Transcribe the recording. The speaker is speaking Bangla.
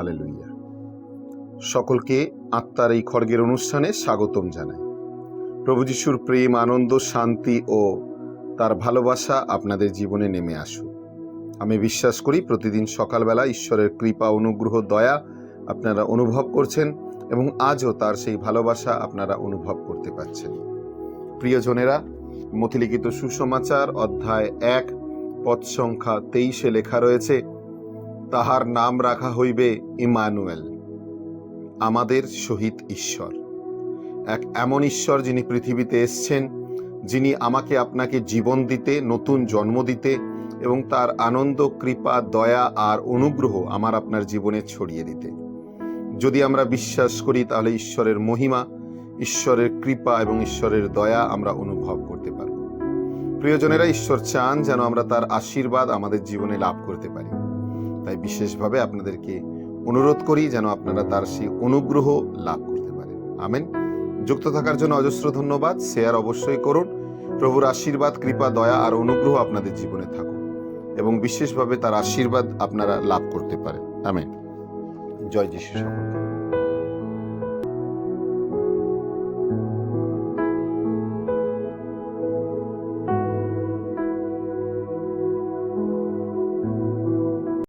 হালেলুইয়া সকলকে আত্মার এই খড়গের অনুষ্ঠানে স্বাগতম জানাই। প্রভু যিশুর প্রেম, আনন্দ, শান্তি ও তার ভালোবাসা আপনাদের জীবনে নেমে আসুক। আমি বিশ্বাস করি প্রতিদিন সকালবেলা ঈশ্বরের কৃপা, অনুগ্রহ, দয়া আপনারা অনুভব করছেন এবং আজও তার সেই ভালোবাসা আপনারা অনুভব করতে পারছেন। প্রিয়জনেরা, মথিলিখিত সুসমাচার অধ্যায় এক, পদ সংখ্যা তেইশে লেখা রয়েছে তাহার নাম রাখা হইবে ইমানুয়েল, আমাদের সহিত ঈশ্বর। এক এমন ঈশ্বর যিনি পৃথিবীতে এসছেন, যিনি আমাকে আপনাকে জীবন দিতে, নতুন জন্ম দিতে এবং তার আনন্দ, কৃপা, দয়া আর অনুগ্রহ আমার আপনার জীবনে ছড়িয়ে দিতে। যদি আমরা বিশ্বাস করি, তাহলে ঈশ্বরের মহিমা, ঈশ্বরের কৃপা এবং ঈশ্বরের দয়া আমরা অনুভব করতে পারব। প্রিয়জনেরা, ঈশ্বর চান যেন আমরা তার আশীর্বাদ আমাদের জীবনে লাভ করতে পারি। তাই বিশেষভাবে আপনাদেরকে অনুরোধ করি যেন আপনারা তার সেই অনুগ্রহ লাভ করতে পারেন। আমেন। যুক্ত থাকার জন্য অজস্র ধন্যবাদ। শেয়ার অবশ্যই করুন। প্রভুর আশীর্বাদ, কৃপা, দয়া আর অনুগ্রহ আপনাদের জীবনে থাকুক এবং বিশেষভাবে তার আশীর্বাদ আপনারা লাভ করতে পারেন। আমেন। জয় যিশু সকলকে।